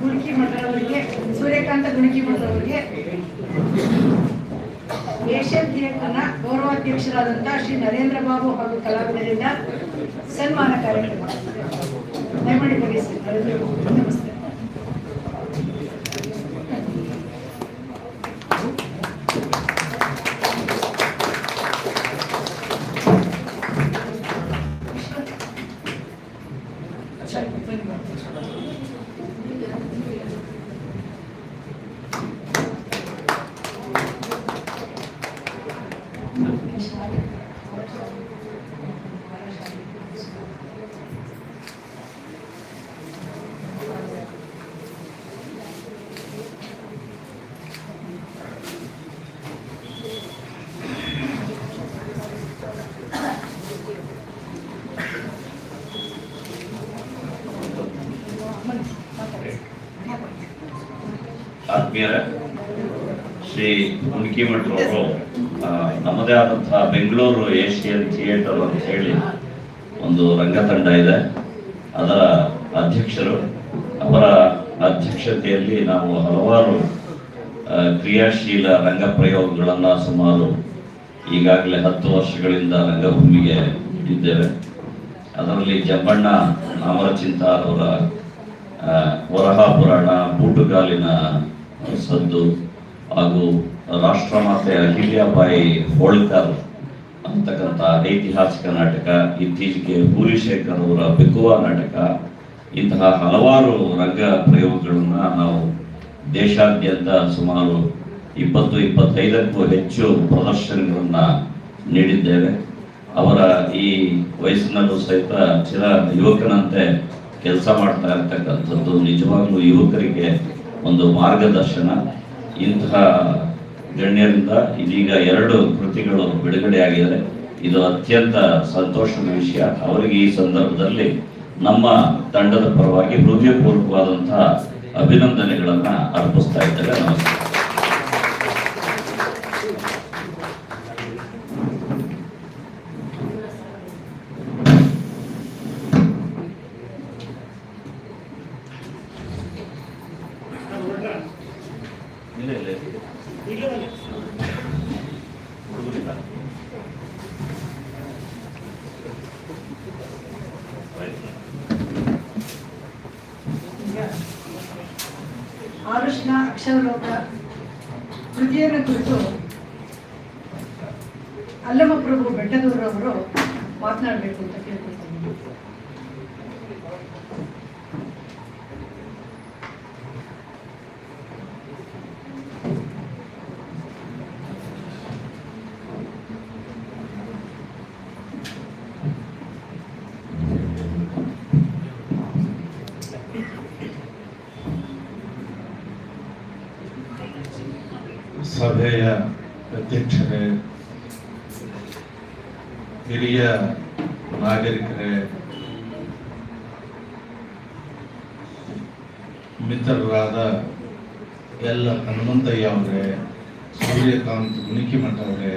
ಗುಣಕಿ ಮಠರವರಿಗೆ ಸೂರ್ಯಕಾಂತ ಗುಣಕಿ ಮಠರವರಿಗೆ ಏಷ್ಯನ್ ಥಿಯೇಟರ್ನ ಗೌರವಾಧ್ಯಕ್ಷರಾದಂತಹ ಶ್ರೀ ನರೇಂದ್ರ ಬಾಬು ಹಾಗೂ ಕಲಾವಿದರಿಂದ ಸನ್ಮಾನ ಕಾರ್ಯಕ್ರಮ. ದಯಮಾಡಿ ನರೇಂದ್ರ ಬಾಬು. ಆತ್ಮೀಯರೇ, ಶ್ರೀ ಮುನ್ಕಿಮಠರವರು ಅವರು ನಮ್ಮದೇ ಆದಂತಹ ಬೆಂಗಳೂರು ಏಷಿಯನ್ ಥಿಯೇಟರ್ ಅಂತ ಹೇಳಿ ಒಂದು ರಂಗತಂಡ ಇದೆ. ಅದರ ಅಧ್ಯಕ್ಷರು, ಅವರ ಅಧ್ಯಕ್ಷತೆಯಲ್ಲಿ ನಾವು ಹಲವಾರು ಕ್ರಿಯಾಶೀಲ ರಂಗ ಪ್ರಯೋಗಗಳನ್ನು ಸುಮಾರು ಈಗಾಗಲೇ ಹತ್ತು ವರ್ಷಗಳಿಂದ ರಂಗಭೂಮಿಗೆ ಇದ್ದೇವೆ ಅದರಲ್ಲಿ ಜಂಬಣ್ಣ ನಾಮರಚಿಂತ ಅವರ ವರಹ ಪುರಾಣ ಬೂಟುಗಾಲಿನ ಸದ್ದು ಹಾಗೂ ರಾಷ್ಟ್ರಮಾತೆ ಅಹಿಲ್ಯಾಬಾಯಿ ಹೋಳ್ಕರ್ ಅಂತಕ್ಕಂಥ ಐತಿಹಾಸಿಕ ನಾಟಕ, ಇತ್ತೀಚೆಗೆ ಪೂರಿಶೇಖರ್ ಅವರ ಬೆಕ್ಕುವ ನಾಟಕ, ಇಂತಹ ಹಲವಾರು ರಂಗ ಪ್ರಯೋಗಗಳನ್ನು ನಾವು ದೇಶಾದ್ಯಂತ ಸುಮಾರು ಇಪ್ಪತ್ತು, ಇಪ್ಪತ್ತೈದಕ್ಕೂ ಹೆಚ್ಚು ಪ್ರದರ್ಶನಗಳನ್ನು ನೀಡಿದ್ದೇವೆ. ಅವರ ಈ ವಯಸ್ಸಿನಲ್ಲೂ ಸಹಿತ ಚಿರ ಯುವಕನಂತೆ ಕೆಲಸ ಮಾಡ್ತಾ ಇರ್ತಕ್ಕಂಥದ್ದು ನಿಜವಾಗ್ಲೂ ಯುವಕರಿಗೆ ಒಂದು ಮಾರ್ಗದರ್ಶನ. ಇಂತಹ ಗಣ್ಯರಿಂದ ಇದೀಗ ಎರಡು ಕೃತಿಗಳು ಬಿಡುಗಡೆಯಾಗಿದೆ ಇದು ಅತ್ಯಂತ ಸಂತೋಷದ ವಿಷಯ. ಅವರಿಗೆ ಈ ಸಂದರ್ಭದಲ್ಲಿ ನಮ್ಮ ತಂಡದ ಪರವಾಗಿ ಹೃದಯಪೂರ್ವಕವಾದಂತಹ ಅಭಿನಂದನೆಗಳನ್ನು ಅರ್ಪಿಸ್ತಾ ಇದ್ದೇವೆ. ನಮಸ್ಕಾರ ಇಲ್ಲ ಇಲ್ಲ ಇಲ್ಲ. ಹುಡುಗರಿಲ್ಲ. ಆರುಷ್ಣ ಅಕ್ಷರಲೋಕ ಕೃತಿಯನ್ನು ಕುರಿತು ಅಲ್ಲಮಪ್ರಭು ಬೆಟ್ಟದೂರವರು ಮಾತನಾಡಬೇಕು ಅಂತ ಕೇಳ್ಕೊಳ್ತೀನಿ ಸಭೆಯ ಅಧ್ಯಕ್ಷರೇ ಹಿರಿಯ ನಾಗರಿಕರೇ ಮಿತ್ರರಾದ ಎಲ್ಲ ಹನುಮಂತಯ್ಯ ಅವರೇ, ಸೂರ್ಯಕಾಂತ್ ಮುನಿಕಿಮಠ ಅವರೇ,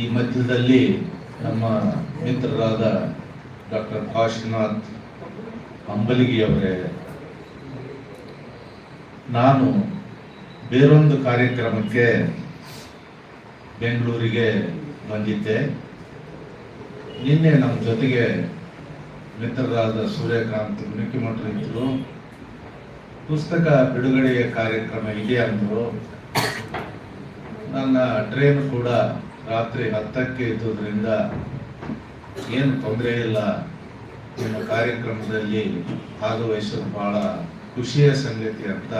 ಈ ಮಧ್ಯದಲ್ಲಿ ನಮ್ಮ ಮಿತ್ರರಾದ ಡಾಕ್ಟರ್ ಕಾಶಿನಾಥ್ ಅಂಬಲಿಗಿ ಅವರೇ, ನಾನು ಬೇರೊಂದು ಕಾರ್ಯಕ್ರಮಕ್ಕೆ ಬೆಂಗಳೂರಿಗೆ ಬಂದಿದ್ದೆ. ನಿನ್ನೆ ನಮ್ಮ ಜೊತೆಗೆ ಮಿತ್ರರಾದ ಸೂರ್ಯಕಾಂತ್ ಮುನಿಕಿಮಠರು ಇದ್ರು ಪುಸ್ತಕ ಬಿಡುಗಡೆಯ ಕಾರ್ಯಕ್ರಮ ಇದೆ ಅಂದರು. ನನ್ನ ಟ್ರೈನ್ ಕೂಡ ರಾತ್ರಿ ಹತ್ತಕ್ಕೆ ಇದ್ದುದರಿಂದ ಏನು ತೊಂದರೆ ಇಲ್ಲ. ನಿಮ್ಮ ಕಾರ್ಯಕ್ರಮದಲ್ಲಿ ಭಾಗವಹಿಸೋದು ಭಾಳ ಖುಷಿಯ ಸಂಗತಿ ಅಂತ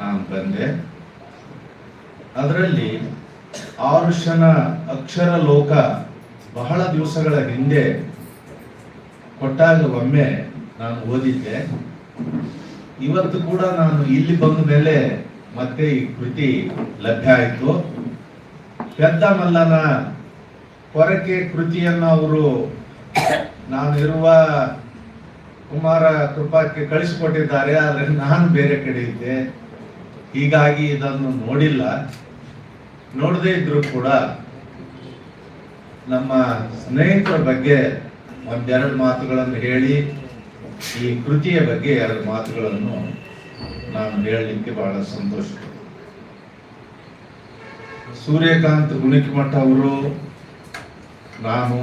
ನಾನು ಬಂದೆ. ಅದರಲ್ಲಿ ಆರುಷನ ಅಕ್ಷರ ಲೋಕ ಬಹಳ ದಿವಸಗಳ ಹಿಂದೆ ಕೊಟ್ಟಾಗ ಒಮ್ಮೆ ನಾನು ಓದಿದ್ದೆ. ಇವತ್ತು ಕೂಡ ನಾನು ಇಲ್ಲಿ ಬಂದ ಮೇಲೆ ಮತ್ತೆ ಈ ಕೃತಿ ಲಭ್ಯ ಆಯಿತು. ಪೆದ್ದ ಮಲ್ಲನ ಕೊರಕೆ ಕೃತಿಯನ್ನು ಅವರು ನಾನು ಇರುವ ಕುಮಾರ ಕೃಪಾಕ್ಕೆ ಕಳಿಸಿಕೊಟ್ಟಿದ್ದಾರೆ, ಆದರೆ ನಾನು ಬೇರೆ ಕಡೆ ಇದ್ದೆ. ಹೀಗಾಗಿ ಇದನ್ನು ನೋಡಿಲ್ಲ. ನೋಡದೇ ಇದ್ರೂ ಕೂಡ ನಮ್ಮ ಸ್ನೇಹಿತರ ಬಗ್ಗೆ ಒಂದೆರಡು ಮಾತುಗಳನ್ನು ಹೇಳಿ, ಈ ಕೃತಿಯ ಬಗ್ಗೆ ಎರಡು ಮಾತುಗಳನ್ನು ನಾನು ಹೇಳಲಿಕ್ಕೆ ಬಹಳ ಸಂತೋಷ. ಸೂರ್ಯಕಾಂತ್ ಗುಣಿಕಮಠ ಅವರು, ನಾನು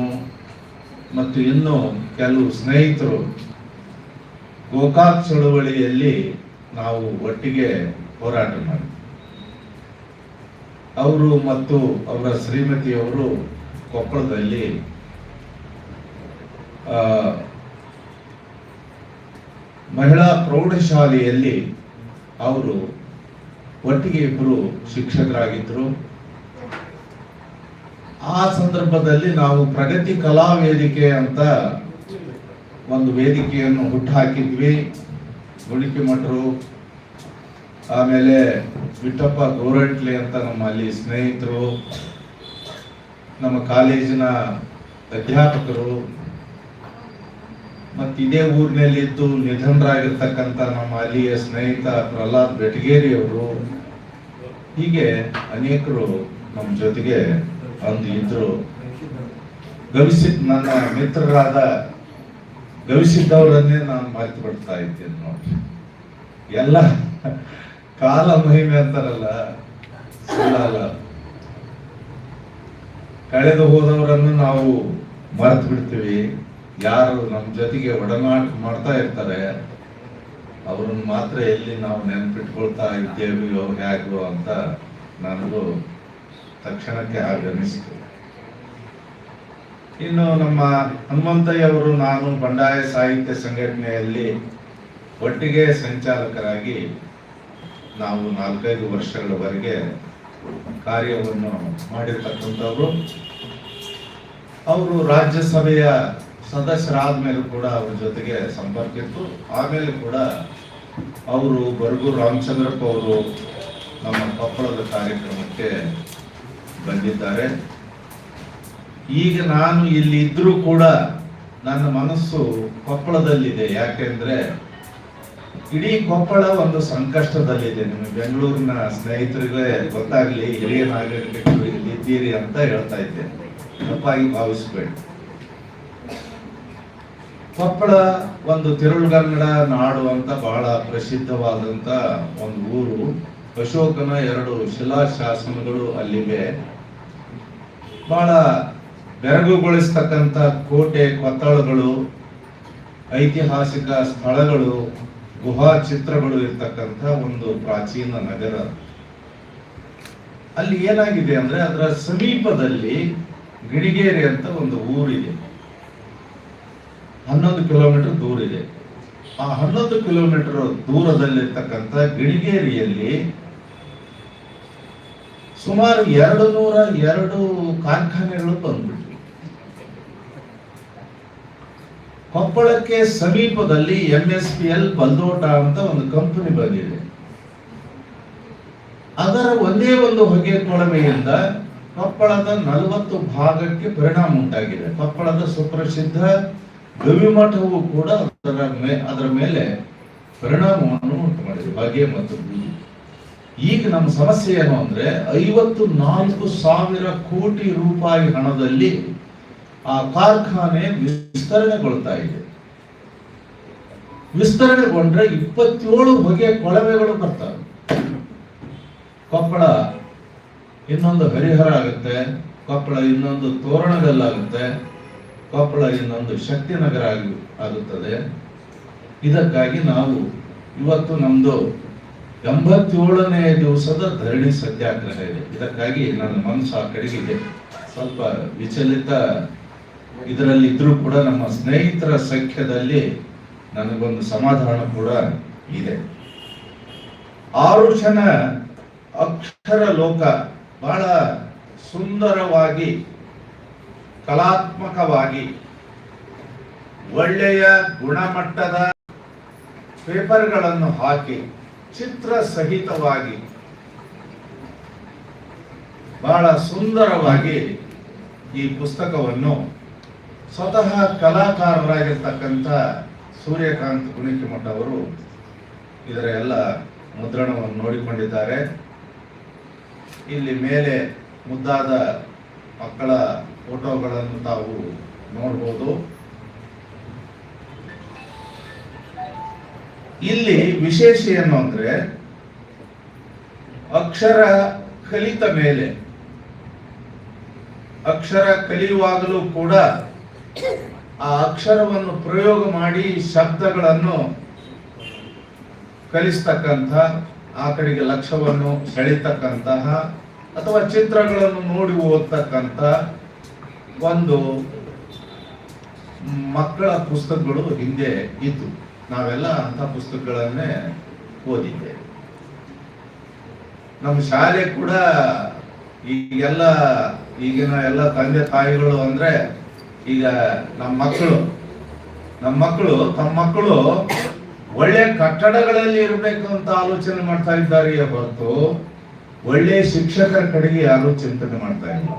ಮತ್ತು ಇನ್ನೂ ಕೆಲವು ಸ್ನೇಹಿತರು ಗೋಕಾಕ್ ಚಳುವಳಿಯಲ್ಲಿ ನಾವು ಒಟ್ಟಿಗೆ ಹೋರಾಟ ಮಾಡಿ ಅವರು ಮತ್ತು ಅವರ ಶ್ರೀಮತಿಯವರು ಕೊಪ್ಪಳದಲ್ಲಿ ಮಹಿಳಾ ಪ್ರೌಢಶಾಲೆಯಲ್ಲಿ ಅವರು ಒಟ್ಟಿಗೆ ಇಬ್ಬರು ಶಿಕ್ಷಕರಾಗಿದ್ದರು ಆ ಸಂದರ್ಭದಲ್ಲಿ ನಾವು ಪ್ರಗತಿ ಕಲಾ ವೇದಿಕೆ ಅಂತ ಒಂದು ವೇದಿಕೆಯನ್ನು ಹುಟ್ಟುಹಾಕಿದ್ವಿ ಗುಳಿಕೆ ಮಠರು, ಆಮೇಲೆ ವಿಠಪ್ಪ ಗೋರಟ್ಲೆ ಅಂತ ನಮ್ಮ ಅಲ್ಲಿ ಸ್ನೇಹಿತರು, ನಮ್ಮ ಕಾಲೇಜಿನ ಅಧ್ಯಾಪಕರು ಮತ್ತು ಇದೇ ಊರಿನಲ್ಲಿ ಇದ್ದು ನಿಧನರಾಗಿರ್ತಕ್ಕಂಥ ನಮ್ಮ ಅಲ್ಲಿಯ ಸ್ನೇಹಿತ ಪ್ರಹ್ಲಾದ್ ಬೆಟಗೇರಿ ಅವರು ಹೀಗೆ ಅನೇಕರು ನಮ್ಮ ಜೊತೆಗೆ ಅಂದು ಇದ್ರು. ಗವಿಸಿದ್ ನನ್ನ ಮಿತ್ರರಾದ ಗವಿಸಿದ್ದವರನ್ನೇ ನಾನು ಮರೆತು ಬಿಡ್ತಾ ಇದ್ದೇನೆ ನೋಡಿ ಎಲ್ಲ ಕಾಲ ಮಹಿಮೆ ಅಂತಾರಲ್ಲ ಸುಳ್ಳಲ್ಲ ಕಳೆದು ಹೋದವರನ್ನು ನಾವು ಮರೆತು ಬಿಡ್ತೀವಿ ಯಾರು ನಮ್ಮ ಜೊತೆಗೆ ಒಡನಾಟ ಮಾಡ್ತಾ ಇರ್ತಾರೆ, ಅವ್ರನ್ನ ಮಾತ್ರ ಎಲ್ಲಿ ನಾವು ನೆನಪಿಟ್ಕೊಳ್ತಾ ಇದ್ದೇವೆಯೋ ಹೇಗೋ ಅಂತ ನನಗೂ ತಕ್ಷಣಕ್ಕೆ ಆಗಮಿಸಿತು ಇನ್ನು ನಮ್ಮ ಹನುಮಂತಯ್ಯ ಅವರು ನಾನು ಬಂಡಾಯ ಸಾಹಿತ್ಯ ಸಂಘಟನೆಯಲ್ಲಿ ಒಟ್ಟಿಗೆ ಸಂಚಾಲಕರಾಗಿ ನಾವು ನಾಲ್ಕೈದು ವರ್ಷಗಳವರೆಗೆ ಕಾರ್ಯವನ್ನು ಮಾಡಿರ್ತಕ್ಕಂಥವ್ರು. ಅವರು ರಾಜ್ಯಸಭೆಯ ಸದಸ್ಯರಾದ ಮೇಲೂ ಕೂಡ ಅವ್ರ ಜೊತೆಗೆ ಸಂಪರ್ಕ ಇತ್ತು. ಆಮೇಲೆ ಕೂಡ ಅವರು ಬರ್ಗು ರಾಮಚಂದ್ರಪ್ಪ ಅವರು ನಮ್ಮ ಕೊಪ್ಪಳದ ಕಾರ್ಯಕ್ರಮಕ್ಕೆ ಬಂದಿದ್ದಾರೆ. ಈಗ ನಾನು ಇಲ್ಲಿ ಇದ್ರೂ ಕೂಡ ನನ್ನ ಮನಸ್ಸು ಕೊಪ್ಪಳದಲ್ಲಿದೆ. ಯಾಕೆಂದ್ರೆ ಇಡೀ ಕೊಪ್ಪಳ ಒಂದು ಸಂಕಷ್ಟದಲ್ಲಿದೆ. ನಿಮಗೆ ಬೆಂಗಳೂರಿನ ಸ್ನೇಹಿತರಿಗೆ ಗೊತ್ತಾಗ್ಲಿ, ಹಿರಿಯ ನಾಗರಿಕರು ಇಲ್ಲಿ ಇದ್ದೀರಿ ಅಂತ ಹೇಳ್ತಾ ಇದ್ದೆ ತಪ್ಪಾಗಿ ಭಾವಿಸ್ಬೇಡಿ. ಕೊಪ್ಪಳ ಒಂದು ತಿರುಳುಗನ್ನಡ ನಾಡು ಅಂತ ಬಹಳ ಪ್ರಸಿದ್ಧವಾದಂತ ಒಂದು ಊರು. ಅಶೋಕನ ಎರಡು ಶಿಲಾಶಾಸನಗಳು ಅಲ್ಲಿವೆ. ಬಹಳ ಬೆರಗುಗೊಳಿಸ್ತಕ್ಕಂಥ ಕೋಟೆ ಕೊತ್ತಳಗಳು, ಐತಿಹಾಸಿಕ ಸ್ಥಳಗಳು, ಗುಹಾ ಚಿತ್ರಗಳು ಇರ್ತಕ್ಕಂಥ ಒಂದು ಪ್ರಾಚೀನ ನಗರ. ಅಲ್ಲಿ ಏನಾಗಿದೆ ಅಂದ್ರೆ ಅದರ ಸಮೀಪದಲ್ಲಿ ಗಿಡಿಗೇರಿ ಅಂತ ಒಂದು ಊರಿದೆ. ಹನ್ನೊಂದು ಕಿಲೋಮೀಟರ್ ದೂರ ಇದೆ. ಆ ಹನ್ನೊಂದು ಕಿಲೋಮೀಟರ್ ದೂರದಲ್ಲಿರ್ತಕ್ಕಂಥ ಗಿಣಿಗೇರಿಯಲ್ಲಿ ಸುಮಾರು ಎರಡು ನೂರ ಎರಡು ಕಾರ್ಖಾನೆಗಳು ಬಂದ್ಬಿಟ್ಟು ಕೊಪ್ಪಳಕ್ಕೆ ಸಮೀಪದಲ್ಲಿ M S P L Baldota ಅಂತ ಒಂದು ಕಂಪನಿ ಬಂದಿದೆ. ಅದರ ಒಂದೇ ಒಂದು ಹೊಗೆ ಕೊಳವೆಯಿಂದ ಕೊಪ್ಪಳದ ನಲವತ್ತು ಭಾಗಕ್ಕೆ ಪರಿಣಾಮ ಉಂಟಾಗಿದೆ. ಕೊಪ್ಪಳದ ಸುಪ್ರಸಿದ್ಧ ಗವಿಮಠವು ಕೂಡ ಅದರ ಮೇ, ಅದರ ಮೇಲೆ ಪರಿಣಾಮವನ್ನು ಉಂಟು ಮಾಡಿದೆ ಬಗೆ ಮತ್ತು ಬೂದಿ ಈಗ ನಮ್ಮ ಸಮಸ್ಯೆ ಏನು ಅಂದ್ರೆ ಐವತ್ತು ನಾಲ್ಕು ಸಾವಿರ ಕೋಟಿ ರೂಪಾಯಿ ಹಣದಲ್ಲಿ ಆ ಕಾರ್ಖಾನೆ ವಿಸ್ತರಣೆಗೊಳ್ತಾ ಇದೆ. ವಿಸ್ತರಣೆಗೊಂಡ್ರೆ ಇಪ್ಪತ್ತೇಳು ಬಗೆಯ ಕೊಳವೆಗಳು ಬರ್ತವೆ. ಕೊಪ್ಪಳ ಇನ್ನೊಂದು ಹರಿಹರ ಆಗುತ್ತೆ, ಕೊಪ್ಪಳ ಇನ್ನೊಂದು ತೋರಣಗಲ್ಲಾಗುತ್ತೆ ಕೊಪ್ಪಳ ಇನ್ನೊಂದು ಶಕ್ತಿನಗರ ಆಗಿ ಆಗುತ್ತದೆ. ಇದಕ್ಕಾಗಿ ನಾವು ಇವತ್ತು ನಮ್ದು ಎಂಬತ್ತೇಳನೇ ದಿವಸದ ಧರಣಿ ಸತ್ಯಾಗ್ರಹ ಇದೆ. ಇದಕ್ಕಾಗಿ ನನ್ನ ಮನಸ್ಸು ಆ ಕಡೆಗಿದೆ. ಸ್ವಲ್ಪ ವಿಚಲಿತ ಇದರಲ್ಲಿ ಇದ್ರೂ ಕೂಡ ನಮ್ಮ ಸ್ನೇಹಿತರ ಸಖ್ಯದಲ್ಲಿ ನನಗೊಂದು ಸಮಾಧಾನ ಕೂಡ ಇದೆ. ಆರುಷನ ಅಕ್ಷರ ಲೋಕ ಬಹಳ ಸುಂದರವಾಗಿ ಕಲಾತ್ಮಕವಾಗಿ ಒಳ್ಳೆಯ ಗುಣಮಟ್ಟದ ಪೇಪರ್ಗಳನ್ನು ಹಾಕಿ ಚಿತ್ರ ಸಹಿತವಾಗಿ ಬಹಳ ಸುಂದರವಾಗಿ ಈ ಪುಸ್ತಕವನ್ನು ಸ್ವತಃ ಕಲಾಕಾರರಾಗಿರ್ತಕ್ಕಂಥ ಸೂರ್ಯಕಾಂತ್ ಗುಣಿಕಿಮಠ ಅವರು ಇದರ ಎಲ್ಲ ಮುದ್ರಣವನ್ನು ನೋಡಿಕೊಂಡಿದ್ದಾರೆ. ಇಲ್ಲಿ ಮೇಲೆ ಮುದ್ದಾದ ಮಕ್ಕಳ ಫೋಟೋಗಳನ್ನು ತಾವು ನೋಡ್ಬೋದು. ಇಲ್ಲಿ ವಿಶೇಷ ಏನು ಅಂದ್ರೆ ಅಕ್ಷರ ಕಲಿತ ಮೇಲೆ, ಅಕ್ಷರ ಕಲಿಯುವಾಗಲೂ ಕೂಡ ಆ ಅಕ್ಷರವನ್ನು ಪ್ರಯೋಗ ಮಾಡಿ ಶಬ್ದಗಳನ್ನು ಕಲಿಸ್ತಕ್ಕಂಥ, ಆ ಕಡೆಗೆ ಲಕ್ಷ್ಯವನ್ನು ಸೆಳಿತಕ್ಕಂತಹ ಅಥವಾ ಚಿತ್ರಗಳನ್ನು ನೋಡಿ ಓದ್ತಕ್ಕಂಥ ಒಂದು ಮಕ್ಕಳ ಪುಸ್ತಕಗಳು ಹಿಂದೆ ಇತ್ತು ನಾವೆಲ್ಲ ಅಂತ ಪುಸ್ತಕಗಳನ್ನೇ ಓದಿದ್ದೆ. ನಮ್ಮ ಶಾಲೆ ಕೂಡ ಈಗೆಲ್ಲ ಈಗಿನ ಎಲ್ಲ ತಂದೆ ತಾಯಿಗಳು ಅಂದ್ರೆ ಈಗ ನಮ್ಮ ಮಕ್ಕಳು. ನಮ್ಮ ಮಕ್ಕಳು, ತಮ್ಮ ಮಕ್ಕಳು ಒಳ್ಳೆ ಕಟ್ಟಡಗಳಲ್ಲಿ ಇರಬೇಕು ಅಂತ ಆಲೋಚನೆ ಮಾಡ್ತಾ ಇದ್ದಾರೆ ಹೊರತು ಒಳ್ಳೆ ಶಿಕ್ಷಕರ ಕಡೆಗೆ ಯಾರು ಚಿಂತನೆ ಮಾಡ್ತಾ ಇಲ್ಲ.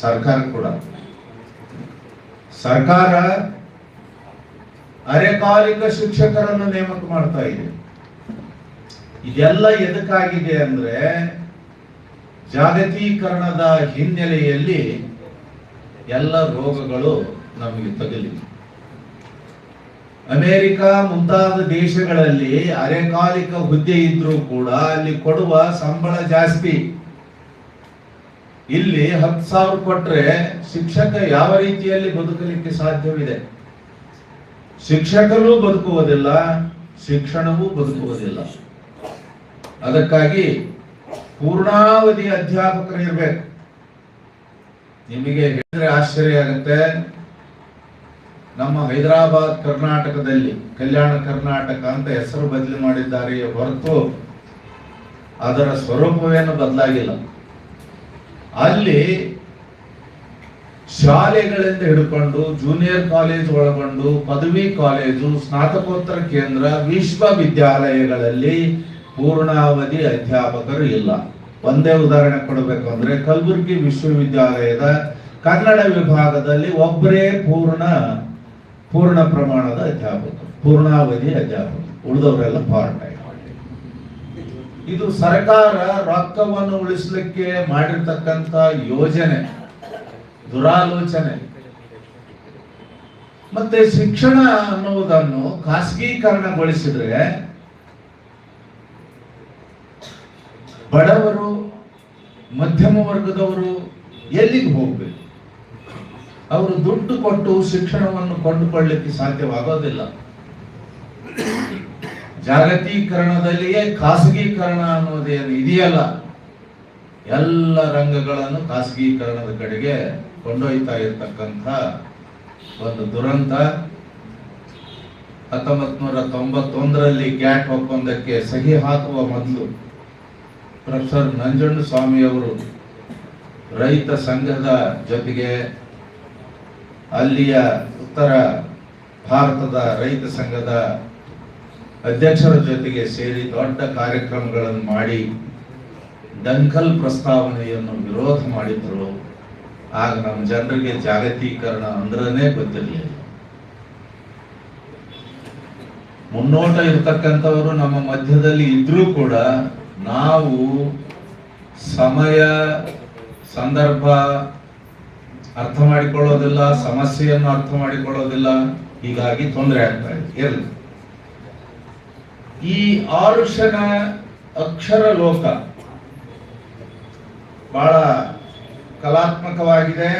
ಸರ್ಕಾರ ಕೂಡ. ಸರ್ಕಾರ ಅರೆಕಾಲಿಕ ಶಿಕ್ಷಕರನ್ನು ನೇಮಕ ಮಾಡ್ತಾ ಇದೆ. ಇದೆಲ್ಲ ಎದಕ್ಕಾಗಿದೆ ಅಂದ್ರೆ ಜಾಗತೀಕರಣದ ಹಿನ್ನೆಲೆಯಲ್ಲಿ ಎಲ್ಲ ರೋಗಗಳು ನಮಗೆ ತಗಲಿ ಅಮೆರಿಕ ಮುಂತಾದ ದೇಶಗಳಲ್ಲಿ ಅರೆಕಾಲಿಕ ಹುದ್ದೆ ಇದ್ರೂ ಕೂಡ ಅಲ್ಲಿ ಕೊಡುವ ಸಂಬಳ ಜಾಸ್ತಿ. ಇಲ್ಲಿ ಹತ್ತು ಸಾವಿರ ಕೊಟ್ರೆ ಶಿಕ್ಷಕ ಯಾವ ರೀತಿಯಲ್ಲಿ ಬದುಕಲಿಕ್ಕೆ ಸಾಧ್ಯವಿದೆ? ಶಿಕ್ಷಕರು ಬದುಕುವುದಿಲ್ಲ, ಶಿಕ್ಷಣವೂ ಬದುಕುವುದಿಲ್ಲ. ಅದಕ್ಕಾಗಿ ಪೂರ್ಣಾವಧಿ ಅಧ್ಯಾಪಕರು ಇರಬೇಕು. ನಿಮಗೆ ಹೇಳಿದ್ರೆ ಆಶ್ಚರ್ಯ ಆಗುತ್ತೆ. ನಮ್ಮ ಹೈದರಾಬಾದ್ ಕರ್ನಾಟಕದಲ್ಲಿ, ಕಲ್ಯಾಣ ಕರ್ನಾಟಕ ಅಂತ ಹೆಸರು ಬದಲಿ ಮಾಡಿದ್ದಾರೆ ಹೊರತು ಅದರ ಸ್ವರೂಪವೇನು ಬದಲಾಗಿಲ್ಲ. ಅಲ್ಲಿ ಶಾಲೆಗಳಿಂದ ಹಿಡ್ಕೊಂಡು ಜೂನಿಯರ್ ಕಾಲೇಜ್ ಒಳಗೊಂಡು ಪದವಿ ಕಾಲೇಜು ಸ್ನಾತಕೋತ್ತರ ಕೇಂದ್ರ, ವಿಶ್ವವಿದ್ಯಾಲಯಗಳಲ್ಲಿ ಪೂರ್ಣಾವಧಿ ಅಧ್ಯಾಪಕರು ಇಲ್ಲ. ಒಂದೇ ಉದಾಹರಣೆ ಕೊಡಬೇಕು ಅಂದ್ರೆ ಕಲಬುರಗಿ ವಿಶ್ವವಿದ್ಯಾಲಯದ ಕನ್ನಡ ವಿಭಾಗದಲ್ಲಿ ಒಬ್ಬರೇ ಪೂರ್ಣ ಪೂರ್ಣ ಪ್ರಮಾಣದ ಅಧ್ಯಾಪಕರು, ಪೂರ್ಣಾವಧಿ ಅಧ್ಯಾಪಕರು. ಉಳಿದವರೆಲ್ಲ ಪಾರ್ಟ್ ಇದು ಸರ್ಕಾರ ರೊಕ್ಕವನ್ನು ಉಳಿಸಲಿಕ್ಕೆ ಮಾಡಿರ್ತಕ್ಕಂತ ಯೋಜನೆ, ದುರಾಲೋಚನೆ. ಮತ್ತೆ ಶಿಕ್ಷಣ ಅನ್ನುವುದನ್ನು ಖಾಸಗೀಕರಣಗೊಳಿಸಿದ್ರೆ ಬಡವರು, ಮಧ್ಯಮ ವರ್ಗದವರು ಎಲ್ಲಿಗೆ ಹೋಗ್ಬೇಕು? ಅವರು ದುಡ್ಡು ಕೊಟ್ಟು ಶಿಕ್ಷಣವನ್ನು ಕೊಂಡುಕೊಳ್ಳಲಿಕ್ಕೆ ಸಾಧ್ಯವಾಗೋದಿಲ್ಲ. ಜಾಗತೀಕರಣದಲ್ಲಿಯೇ ಖಾಸಗೀಕರಣ ಅನ್ನೋದೇನು ಇದೆಯಲ್ಲ? ಎಲ್ಲ ರಂಗಗಳನ್ನು ಖಾಸಗೀಕರಣದ ಕಡೆಗೆ ಕೊಂಡೊಯ್ತಾ ಇರತಕ್ಕಂಥ ಒಂದು ದುರಂತ. ಹತ್ತೊಂಬತ್ ನೂರ ತೊಂಬತ್ತೊಂದರಲ್ಲಿ ಗ್ಯಾಟ್ ಒಪ್ಪಂದಕ್ಕೆ ಸಹಿ ಹಾಕುವ ಮೊದಲು ಪ್ರೊಫೆಸರ್ ಸ್ವಾಮಿ ಅವರು ರೈತ ಸಂಘದ ಜೊತೆಗೆ ಅಲ್ಲಿಯ ಉತ್ತರ ಭಾರತದ ರೈತ ಸಂಘದ ಅಧ್ಯಕ್ಷರ ಜೊತೆಗೆ ಸೇರಿ ದೊಡ್ಡ ಕಾರ್ಯಕ್ರಮಗಳನ್ನು ಮಾಡಿ ದಂಕಲ್ ಪ್ರಸ್ತಾವನೆಯನ್ನು ವಿರೋಧ ಮಾಡಿದ್ರು. ಆಗ ನಮ್ಮ ಜನರಿಗೆ ಜಾಗತೀಕರಣ ಅಂದ್ರನೇ ಗೊತ್ತಿರಲಿಲ್ಲ. ಮುನ್ನೋಟ ಇರ್ತಕ್ಕಂಥವರು ನಮ್ಮ ಮಧ್ಯದಲ್ಲಿ ಇದ್ರೂ ಕೂಡ ನಾವು ಸಮಯ, ಸಂದರ್ಭ ಅರ್ಥ ಮಾಡಿಕೊಳ್ಳೋದಿಲ್ಲ, ಸಮಸ್ಯೆಯನ್ನು ಅರ್ಥ ಮಾಡಿಕೊಳ್ಳೋದಿಲ್ಲ. ಹೀಗಾಗಿ ತೊಂದರೆ ಆಗ್ತಾ ಇದೆ. ಇರಲಿ. ಈ ಆರುಷನ ಅಕ್ಷರ ಲೋಕ ಬಹಳ ಕಲಾತ್ಮಕವಾಗಿದೆ.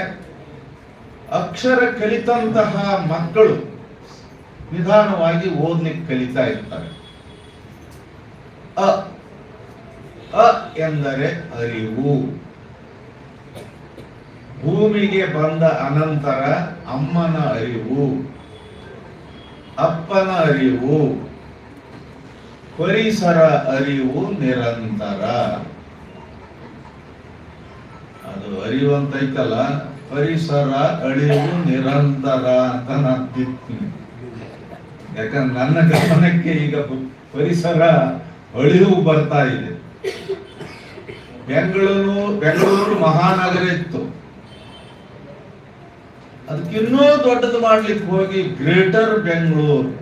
ಅಕ್ಷರ ಕಲಿತಂತಹ ಮಕ್ಕಳು ನಿಧಾನವಾಗಿ ಓದ್ಲಿಕ್ಕೆ ಕಲಿತಾ ಇರ್ತಾರೆ. ಅ ಅ ಎಂದರೆ ಅರಿವು. ಭೂಮಿಗೆ ಬಂದ ಅನಂತರ ಅಮ್ಮನ ಅರಿವು, ಅಪ್ಪನ ಅರಿವು. ಪರಿಸರ ಅರಿವು ನಿರಂತರ. ಅದು ಅರಿವು ಅಂತ ಐತಲ್ಲ ಪರಿಸರ ಅಳಿವು ನಿರಂತರ ಅಂತ ನಾನು ಯಾಕಂದ್ರೆ ನನ್ನ ಗಮನಕ್ಕೆ ಈಗ ಪರಿಸರ ಅಳಿವು ಬರ್ತಾ ಇದೆ. ಬೆಂಗಳೂರು ಬೆಂಗಳೂರು ಮಹಾನಗರ ಇತ್ತು. ಅದಕ್ಕಿನ್ನೂ ದೊಡ್ಡದು ಮಾಡ್ಲಿಕ್ಕೆ ಹೋಗಿ ಗ್ರೇಟರ್ ಬೆಂಗಳೂರು.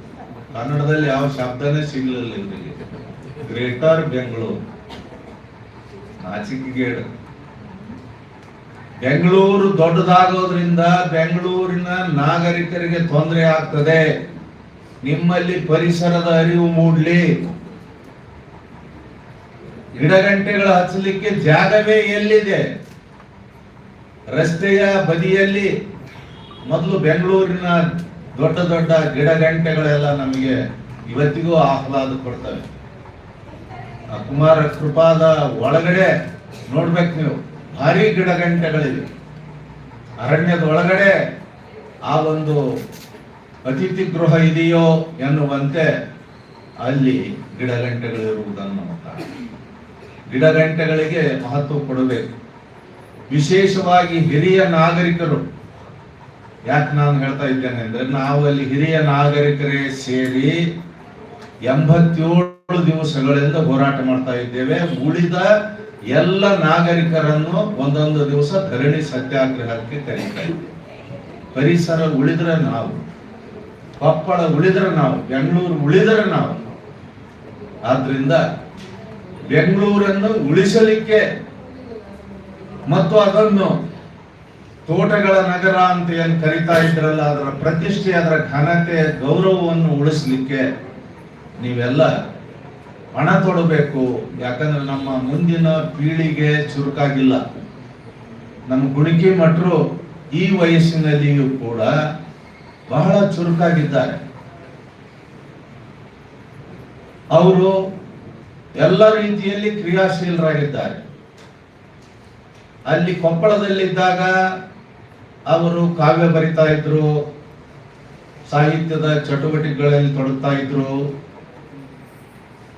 ಕನ್ನಡದಲ್ಲಿ ಯಾವ ಶಬ್ದನೇ ಸಿಗ್ಲಿಲ್ಲ ಇವರಿಗೆ ಗ್ರೇಟರ್ ಬೆಂಗಳೂರು ನಾಚಿಕೆಗೇಡು. ಬೆಂಗಳೂರು ದೊಡ್ಡದಾಗೋದ್ರಿಂದ ಬೆಂಗಳೂರಿನ ನಾಗರಿಕರಿಗೆ ತೊಂದರೆ ಆಗ್ತದೆ. ನಿಮ್ಮಲ್ಲಿ ಪರಿಸರದ ಅರಿವು ಮೂಡ್ಲಿ. ಗಿಡಗಂಟೆಗಳು ಹಚ್ಚಲಿಕ್ಕೆ ಜಾಗವೇ ಎಲ್ಲಿದೆ? ರಸ್ತೆಯ ಬದಿಯಲ್ಲಿ ಮೊದಲು ಬೆಂಗಳೂರಿನ ದೊಡ್ಡ ದೊಡ್ಡ ಗಿಡಗಂಟೆಗಳೆಲ್ಲ ನಮಗೆ ಇವತ್ತಿಗೂ ಆಹ್ಲಾದ ಕೊಡ್ತವೆ. ಆ ಕುಮಾರ ಕೃಪಾದ ಒಳಗಡೆ ನೋಡ್ಬೇಕು ನೀವು, ಭಾರಿ ಗಿಡಗಂಟೆಗಳಿವೆ ಅರಣ್ಯದ ಒಳಗಡೆ ಆ ಒಂದು ಅತಿಥಿ ಗೃಹ ಇದೆಯೋ ಎನ್ನುವಂತೆ ಅಲ್ಲಿ ಗಿಡಗಂಟೆಗಳಿರುವುದನ್ನು ಗಿಡ ಗಿಡಗಂಟೆಗಳಿಗೆ ಮಹತ್ವ ಕೊಡಬೇಕು. ವಿಶೇಷವಾಗಿ ಹಿರಿಯ ನಾಗರಿಕರು ಯಾಕೆ ನಾನು ಹೇಳ್ತಾ ಇದ್ದೇನೆ ಅಂದ್ರೆ ನಾವು ಅಲ್ಲಿ ಹಿರಿಯ ನಾಗರಿಕರೇ ಸೇರಿ ಎಂಬತ್ತೇಳು ದಿವಸಗಳಿಂದ ಹೋರಾಟ ಮಾಡ್ತಾ ಇದ್ದೇವೆ. ಉಳಿದ ಎಲ್ಲ ನಾಗರಿಕರನ್ನು ಒಂದೊಂದು ದಿವಸ ಧರಣಿ ಸತ್ಯಾಗ್ರಹಕ್ಕೆ ಕರೀತಾ ಪರಿಸರ ಉಳಿದ್ರೆ ನಾವು, ಕೊಪ್ಪಳ ಉಳಿದ್ರೆ ನಾವು, ಬೆಂಗಳೂರು ಉಳಿದ್ರೆ ನಾವು. ಆದ್ರಿಂದ ಬೆಂಗಳೂರನ್ನು ಉಳಿಸಲಿಕ್ಕೆ ಮತ್ತು ಅದನ್ನು ತೋಟಗಳ ನಗರ ಅಂತ ಏನು ಕರಿತಾ ಇದ್ರಲ್ಲ, ಅದರ ಪ್ರತಿಷ್ಠೆ, ಅದರ ಘನತೆ, ಗೌರವವನ್ನು ಉಳಿಸ್ಲಿಕ್ಕೆ ನೀವೆಲ್ಲ ಹಣ ತೊಡಬೇಕು. ಯಾಕಂದ್ರೆ ನಮ್ಮ ಮುಂದಿನ ಪೀಳಿಗೆ ಚುರುಕಾಗಿಲ್ಲ. ನಮ್ಮ ಗುಣಿಕೆ ಮಠರು ಈ ವಯಸ್ಸಿನಲ್ಲಿಯೂ ಕೂಡ ಬಹಳ ಚುರುಕಾಗಿದ್ದಾರೆ. ಅವರು ಎಲ್ಲ ರೀತಿಯಲ್ಲಿ ಕ್ರಿಯಾಶೀಲರಾಗಿದ್ದಾರೆ. ಅಲ್ಲಿ ಕೊಪ್ಪಳದಲ್ಲಿದ್ದಾಗ ಅವರು ಕಾವ್ಯ ಬರಿತಾ ಇದ್ರು, ಸಾಹಿತ್ಯದ ಚಟುವಟಿಕೆಗಳಲ್ಲಿ ತೊಡಗ್ತಾ ಇದ್ರು.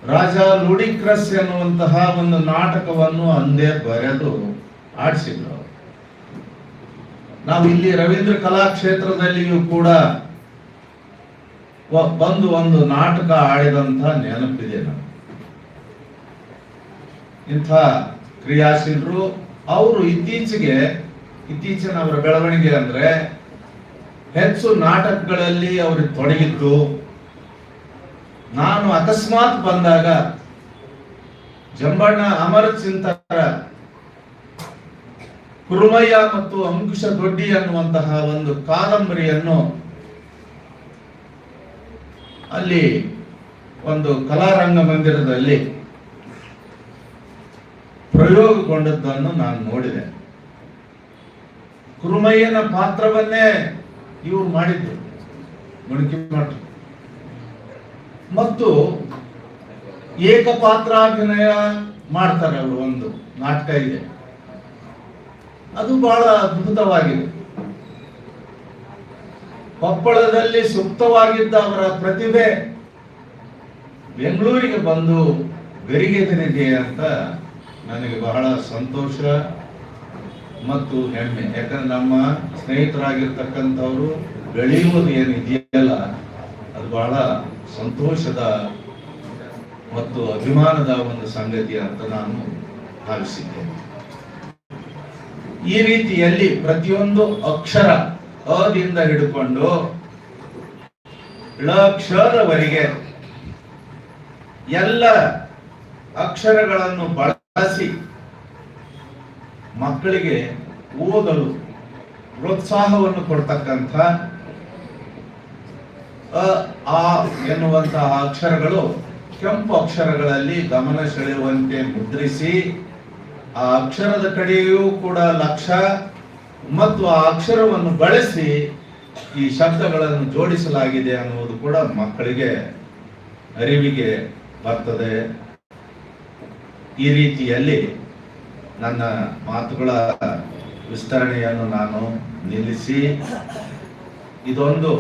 ರಾಜ ಲೂಡಿಕ್ರಸ್ ಎನ್ನುವಂತಹ ಒಂದು ನಾಟಕವನ್ನು ಅಂದೇ ಬರೆದು ಆಡಿಸಿದ್ರು. ನಾವು ಇಲ್ಲಿ ರವೀಂದ್ರ ಕಲಾಕ್ಷೇತ್ರದಲ್ಲಿಯೂ ಕೂಡ ಬಂದು ಒಂದು ನಾಟಕ ಆಡಿದಂತ ನೆನಪಿದೆ ನಮ್ಗೆ. ಇಂಥ ಕ್ರಿಯಾಶೀಲರು, ಅವರು ಇತ್ತೀಚೆಗೆ ಇತ್ತೀಚಿನ ಅವರ ಬೆಳವಣಿಗೆ ಅಂದ್ರೆ ಹೆಚ್ಚು ನಾಟಕಗಳಲ್ಲಿ ಅವರು ತೊಡಗಿದ್ದು, ನಾನು ಅಕಸ್ಮಾತ್ ಬಂದಾಗ ಜಂಬಣ್ಣ ಅಮರ ಚಿಂತರ ಕುರುಮಯ್ಯ ಮತ್ತು ಅಂಕುಶ ದೊಡ್ಡಿ ಅನ್ನುವಂತಹ ಒಂದು ಕಾದಂಬರಿಯನ್ನು ಅಲ್ಲಿ ಒಂದು ಕಲಾರಂಗ ಮಂದಿರದಲ್ಲಿ ಪ್ರಯೋಗಗೊಂಡದ್ದನ್ನು ನಾನು ನೋಡಿದೆ. ಕುರುಮಯ್ಯನ ಪಾತ್ರವನ್ನೇ ಇವರು ಮಾಡಿದ್ರು ಮುಣಕಿ ಮಾಡಿದ್ರು ಮತ್ತು ಏಕಪಾತ್ರಾಭಿನಯ ಮಾಡ್ತಾರೆ ಅವರು ಒಂದು ನಾಟಕ ಇದೆ. ಅದು ಬಹಳ ಅದ್ಭುತವಾಗಿದೆ. ಕೊಪ್ಪಳದಲ್ಲಿ ಸುಪ್ತವಾಗಿದ್ದ ಅವರ ಪ್ರತಿಭೆ ಬೆಂಗಳೂರಿಗೆ ಬಂದು ಗರಿಗೆದರಿದೆ ಅಂತ ನನಗೆ ಬಹಳ ಸಂತೋಷ. ಮತ್ತು ಹೆಮ್ಮೆ. ಯಾಕಂದ್ರೆ ನಮ್ಮ ಸ್ನೇಹಿತರಾಗಿರ್ತಕ್ಕಂಥವ್ರು ಬೆಳೆಯುವುದು ಏನಿದೆಯಲ್ಲ ಅದು ಬಹಳ ಸಂತೋಷದ ಮತ್ತು ಅಭಿಮಾನದ ಒಂದು ಸಂಗತಿ ಅಂತ ನಾನು ಭಾವಿಸಿದ್ದೇನೆ. ಈ ರೀತಿಯಲ್ಲಿ ಪ್ರತಿಯೊಂದು ಅಕ್ಷರ ಅದಿಂದ ಹಿಡ್ಕೊಂಡು ಳಕ್ಷರವರೆಗೆ ಎಲ್ಲ ಅಕ್ಷರಗಳನ್ನು ಬಳಸಿ ಮಕ್ಕಳಿಗೆ ಓದಲು ಪ್ರೋತ್ಸಾಹವನ್ನು ಕೊಡ್ತಕ್ಕಂಥ, ಅ, ಆ ಎನ್ನುವಂತಹ ಅಕ್ಷರಗಳು ಕೆಂಪು ಅಕ್ಷರಗಳಲ್ಲಿ ಗಮನ ಸೆಳೆಯುವಂತೆ ಮುದ್ರಿಸಿ, ಆ ಅಕ್ಷರದ ಕಡೆಯೂ ಕೂಡ ಲಕ್ಷ್ಯ ಮತ್ತು ಆ ಅಕ್ಷರವನ್ನು ಬಳಸಿ ಈ ಶಬ್ದಗಳನ್ನು ಜೋಡಿಸಲಾಗಿದೆ ಅನ್ನುವುದು ಕೂಡ ಮಕ್ಕಳಿಗೆ ಅರಿವಿಗೆ ಬರ್ತದೆ. ಈ ರೀತಿಯಲ್ಲಿ ನನ್ನ ಮಾತುಗಳ ವಿಸ್ತರಣೆಯನ್ನು ನಾನು ನಿಲ್ಲಿಸಿ ಇದೊಂದು